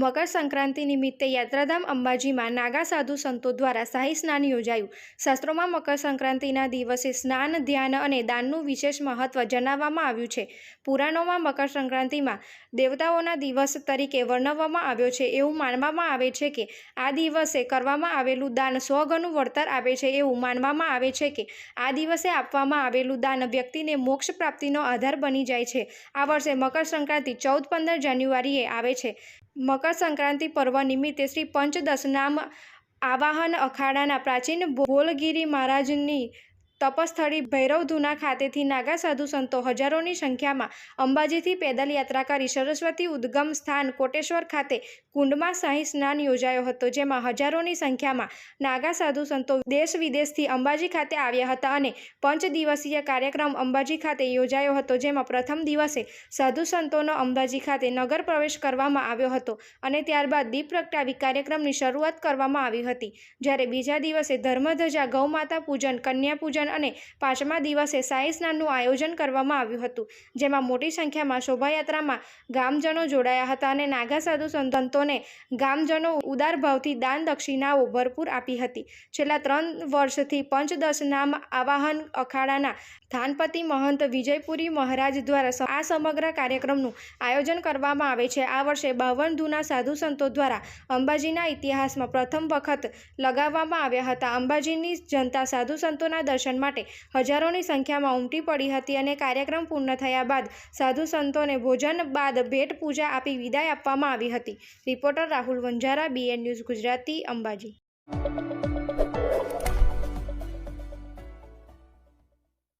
મકર સંક્રાંતિ નિમિત્તે યાત્રાધામ અંબાજીમાં નાગા સાધુ સંતો દ્વારા શાહી સ્નાન યોજાયું. શાસ્ત્રોમાં મકર સંક્રાંતિના દિવસે સ્નાન, ધ્યાન અને દાનનું વિશેષ મહત્વ જણાવવામાં આવ્યું છે. પુરાણોમાં મકર સંક્રાંતિમાં દેવતાઓના દિવસ તરીકે વર્ણવવામાં આવ્યો છે. એવું માનવામાં આવે છે કે આ દિવસે કરવામાં આવેલું દાન સો ગણું વળતર આપે છે. એવું માનવામાં આવે છે કે આ દિવસે આપવામાં આવેલું દાન વ્યક્તિને મોક્ષ પ્રાપ્તિનો આધાર બની જાય છે. આ વર્ષે મકર સંક્રાંતિ ચૌદ પંદર જાન્યુઆરીએ આવે છે. મકર સંક્રાંતિ પર્વ નિમિત્તે શ્રી પંચદશનામ આવાહન અખાડાના પ્રાચીન ભોલગીરી મહારાજની તપસ્થળી ભૈરવધુના ખાતેથી નાગા સાધુ સંતો હજારોની સંખ્યામાં અંબાજીથી પેદલ યાત્રા કરી સરસ્વતી ઉદ્ગમ સ્થાન કોટેશ્વર ખાતે કુંડમાં શાહી સ્નાન યોજાયો હતો, જેમાં હજારોની સંખ્યામાં નાગા સાધુ સંતો દેશ વિદેશથી અંબાજી ખાતે આવ્યા હતા અને પંચ દિવસીય કાર્યક્રમ અંબાજી ખાતે યોજાયો હતો, જેમાં પ્રથમ દિવસે સાધુ સંતોનો અંબાજી ખાતે નગર પ્રવેશ કરવામાં આવ્યો હતો અને ત્યારબાદ દીપ પ્રગટાવી કાર્યક્રમની શરૂઆત કરવામાં આવી હતી. જ્યારે બીજા દિવસે ધર્મધજા ગૌમાતા પૂજન, કન્યા પૂજન અને પાંચમા દિવસે સાંઈ સ્નાનનું આયોજન કરવામાં આવ્યું હતું, જેમાં મોટી સંખ્યામાં શોભાયાત્રામાં ગામજનો જોડાયા હતા અને નાગા સાધુ સંતોને ગામજનો ઉદાર ભાવથી દાન દક્ષિણાઓ ભરપૂર આપી હતી. છેલ્લા ત્રણ વર્ષથી પંચદશનામ આવાહન અખાડાના થાનપતિ મહંત વિજયપુરી મહારાજ દ્વારા આ સમગ્ર કાર્યક્રમનું આયોજન કરવામાં આવે છે. આ વર્ષે બાવન ધૂના સાધુ સંતો દ્વારા અંબાજીના ઇતિહાસમાં પ્રથમ વખત લગાવવામાં આવ્યા હતા. અંબાજીની જનતા સાધુ સંતોના માટે હજારોની સંખ્યામાં ઉમટી પડી હતી અને કાર્યક્રમ પૂર્ણ થયા બાદ સાધુ સંતોને ભોજન બાદ ભેટ પૂજા આપી વિદાય આપવામાં આવી હતી. Reporter Rahul Vanjara BN news Gujarati, Ambaji.